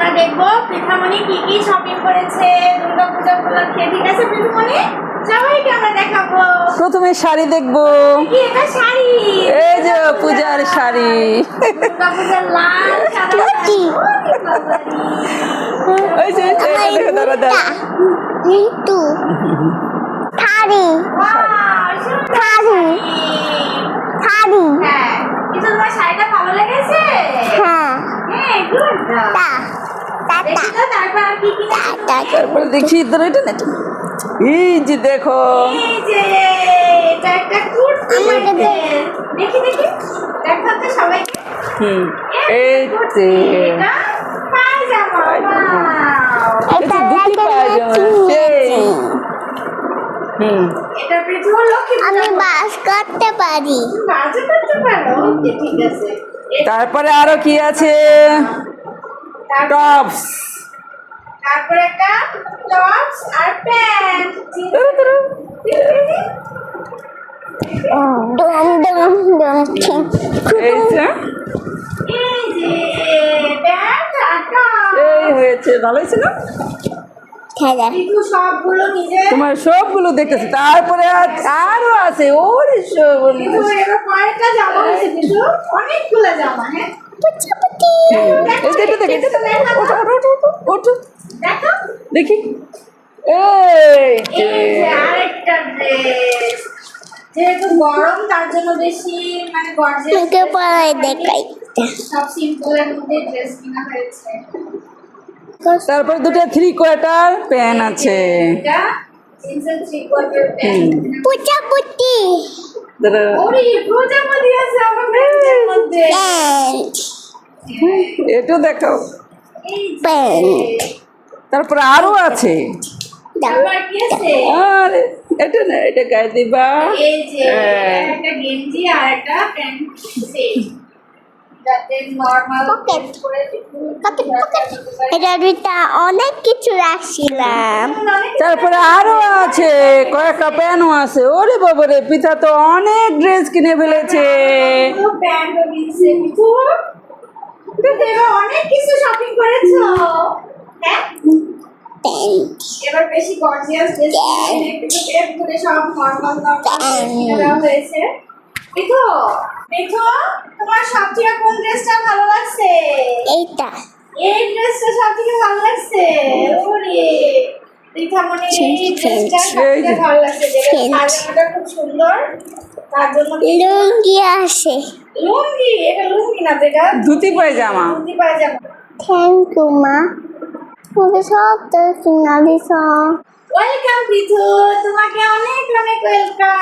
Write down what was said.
আমরা দেখব পৃথামণি কি কি শপিং করেছে দুর্গা পূজা উপলক্ষে ঠিক আছে পৃথামণি? সবাইকে আমরা দেখাবো। প্রথমে শাড়ি দেখব। কি এটা শাড়ি? এই যে পূজার শাড়ি। দুর্গা লাল সাদা শাড়ি। ওরে বাবারে। ওই যে দেখো দাঁড়া দাঁড়া কিন্তু থারি Wow, শাড়ি। হ্যাঁ কিন্তু তোমার শাড়িটা ভালো লেগেছে? হ্যাঁ। হ্যাঁ গুড তারপর আর কি কি তা তা তারপরে দেখি ধরো এটা না এই যে দেখো। হুম এই যে। আমি বাস করতে পারি। তারপরে আরও কি আছে? টপস তারপরে একটা টপস আর প্যান্ট ডুম ডুম ডুম এই যে এই হয়েছে ভালো হয়েছে না? সবগুলো তোমার সবগুলো দেখতেছি। তারপরে আর- আছে ওরে সব কিন্তু কয়েকটা জামা হয়েছে অনেকগুলো জামা হ্যাঁ? দেখো, যেহেতু গরম তার জন্য বেশি মানে গর্জিয়াস মুখে পড়াই দেখাই। সব সিম্পলের মধ্যে ড্রেস কিনা হয়েছে। তারপরে দুটো থ্রি কোয়ার্টার প্যান আছে। প্রজাপতি আমার মধ্যে। দেখাও। এই প্যান্ট। তারপরে আরও আছে। দাও। আবার কি আছে? আর এটা না এটা গায়ে দিবা। এই যে হ্যাঁ। এটা অনেক কিছু রাখছিলাম। তারপরে আরও আছে কয়েকটা প্যানও আছে। ওরে বাবারে পিতা তো অনেক ড্রেস কিনে ফেলেছে। অনেক কিছু শপিং করেছ। হ্যাঁ? এবার বেশি গর্জিয়াস ড্রেস করে সব নরমাল নরমাল হয়েছে। দেখো দেখো তোমার সবথেকে কোন ড্রেসটা ভালো লাগছে? এইটা। এই ড্রেসটা সবথেকে ভালো লাগছে? ওরে রিথামণি এই ড্রেসটা সবথেকে ভালো লাগছে। যেটা সাজানোটা খুব সুন্দর তার জন্য লুঙ্গি আছে। লুঙ্গি এটা লুঙ্গি না এটা ধুতি পায়জামা। ধুতি পায়জামা। থ্যাংক ইউ মা। মুখে সব তো কিনা দিছ ওয়েলকাম পৃথু। তোমাকে অনেক অনেক ওয়েলকাম